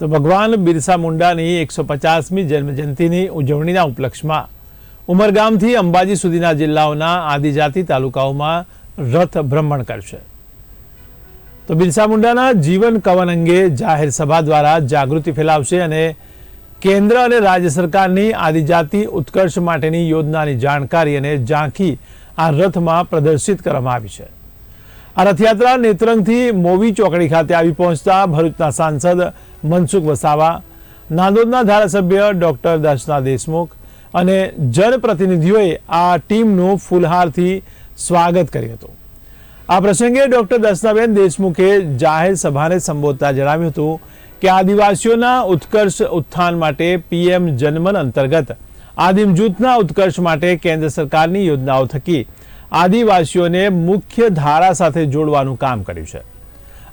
તો ભગવાન બિરસા મુંડાની એકસો પચાસમી જન્મજયંતિની ઉજવણીના ઉપલક્ષમાં ઉમરગામથી અંબાજી સુધીના જિલ્લાઓના આદિજાતિ તાલુકાઓમાં રથ ભ્રમણ કરશે. તો બિરસા મુંડાના જીવન કવન અંગે જાહેર સભા દ્વારા જાગૃતિ ફેલાવશે અને કેન્દ્ર અને રાજ્ય સરકારની આદિજાતિ ઉત્કર્ષ માટેની યોજનાની જાણકારી અને ઝાંખી આ રથમાં પ્રદર્શિત કરવામાં આવી છે. આ રથયાત્રા નેત્રંગથી મોવી ચોકડી ખાતે આવી પહોંચતા ભરૂચના સાંસદ મનસુખ વસાવા, નાંદોદના ધારાસભ્ય ડોક્ટર દર્શના દેશમુખ અને જનપ્રતિનિધિઓએ આ ટીમનું ફૂલહારથી સ્વાગત કર્યું હતું. આ પ્રસંગે ડોક્ટર દર્શનાબેન દેશમુખે જાહેર સભાને સંબોધતા જણાવ્યું હતું કે આદિવાસીઓના ઉત્કર્ષ ઉત્થાન માટે પીએમ જનમન અંતર્ગત આદિમ જૂથના ઉત્કર્ષ માટે કેન્દ્ર સરકારની યોજનાઓ થકી આદિવાસીઓને મુખ્ય ધારા સાથે જોડવાનું કામ કર્યું છે.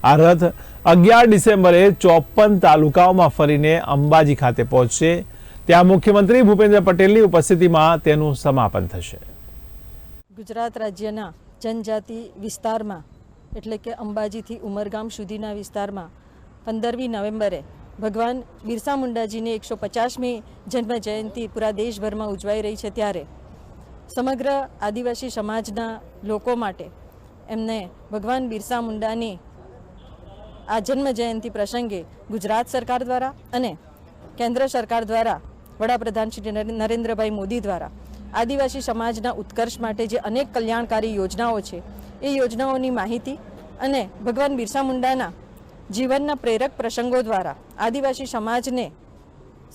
આ રથ અગિયાર ડિસેમ્બરે ચોપન તાલુકાઓમાં ફરીને અંબાજી ખાતે પહોંચશે. ત્યાં મુખ્યમંત્રી ભૂપેન્દ્ર પટેલની ઉપસ્થિતિમાં તેનું સમાપન થશે. ગુજરાત રાજ્યના જનજાતિ વિસ્તારમાં, એટલે કે અંબાજીથી ઉમરગામ સુધીના વિસ્તારમાં, પંદરમી નવેમ્બરે ભગવાન બિરસા મુંડાજીની એકસો પચાસમી જન્મ જયંતિ પૂરા દેશભરમાં ઉજવાઈ રહી છે ત્યારે સમગ્ર આદિવાસી સમાજના લોકો માટે એમને ભગવાન બિરસા મુંડાની આ જન્મ જયંતિ પ્રસંગે ગુજરાત સરકાર દ્વારા અને કેન્દ્ર સરકાર દ્વારા વડાપ્રધાન શ્રી નરેન્દ્રભાઈ મોદી દ્વારા આદિવાસી સમાજના ઉત્કર્ષ માટે જે અનેક કલ્યાણકારી યોજનાઓ છે, એ યોજનાઓની માહિતી અને ભગવાન બિરસા મુંડાના જીવનના પ્રેરક પ્રસંગો દ્વારા આદિવાસી સમાજને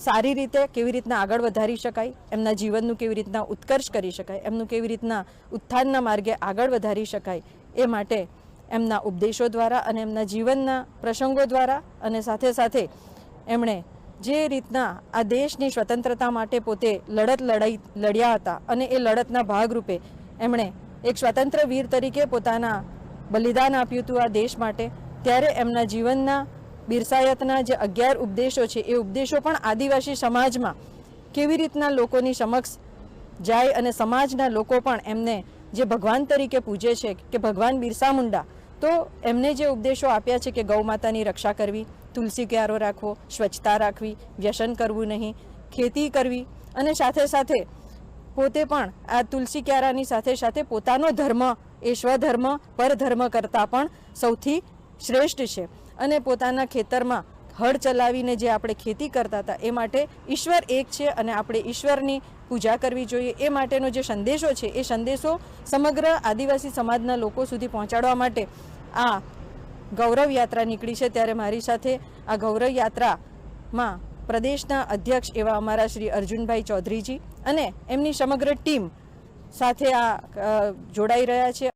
સારી રીતે કેવી રીતના આગળ વધારી શકાય, એમના જીવનનું કેવી રીતના ઉત્કર્ષ કરી શકાય, એમનું કેવી રીતના ઉત્થાનના માર્ગે આગળ વધારી શકાય, એ માટે એમના ઉપદેશો દ્વારા અને એમના જીવનના પ્રસંગો દ્વારા અને સાથે સાથે એમણે જે રીતના આ દેશની સ્વતંત્રતા માટે પોતે લડત લડાઈ, લડ્યા હતા અને એ લડતના ભાગરૂપે એમણે એક સ્વતંત્ર વીર તરીકે પોતાના બલિદાન આપ્યું હતું આ દેશ માટે, ત્યારે એમના જીવનના બિરસાયતના જે અગિયાર ઉપદેશો છે, એ ઉપદેશો પણ આદિવાસી સમાજમાં કેવી રીતના લોકોની સમક્ષ જાય અને સમાજના લોકો પણ એમને જે ભગવાન તરીકે પૂજે છે કે ભગવાન બિરસા મુંડા, તો એમને જે ઉપદેશો આપ્યા છે કે ગૌ માતાની રક્ષા કરવી, તુલસી ક્યારો રાખવો, સ્વચ્છતા રાખવી, વ્યસન કરવું નહીં, ખેતી કરવી અને સાથે સાથે પોતે પણ આ તુલસી ક્યારાની સાથે સાથે પોતાનો ધર્મ, એ સ્વધર્મ, પરધર્મ કરતાં પણ સૌથી શ્રેષ્ઠ છે. અને પોતાના ખેતરમાં હળ ચલાવીને જે આપણે ખેતી કરતા હતા, એ માટે ઈશ્વર એક છે અને આપણે ઈશ્વરની પૂજા કરવી જોઈએ. એ માટેનો જે સંદેશો છે, એ સંદેશો સમગ્ર આદિવાસી સમાજના લોકો સુધી પહોંચાડવા માટે આ ગૌરવ યાત્રા નીકળી છે. ત્યારે મારી સાથે આ ગૌરવ યાત્રામાં પ્રદેશના અધ્યક્ષ એવા અમારા શ્રી અર્જુનભાઈ ચૌધરીજી અને એમની સમગ્ર ટીમ સાથે આ જોડાઈ રહ્યા છે.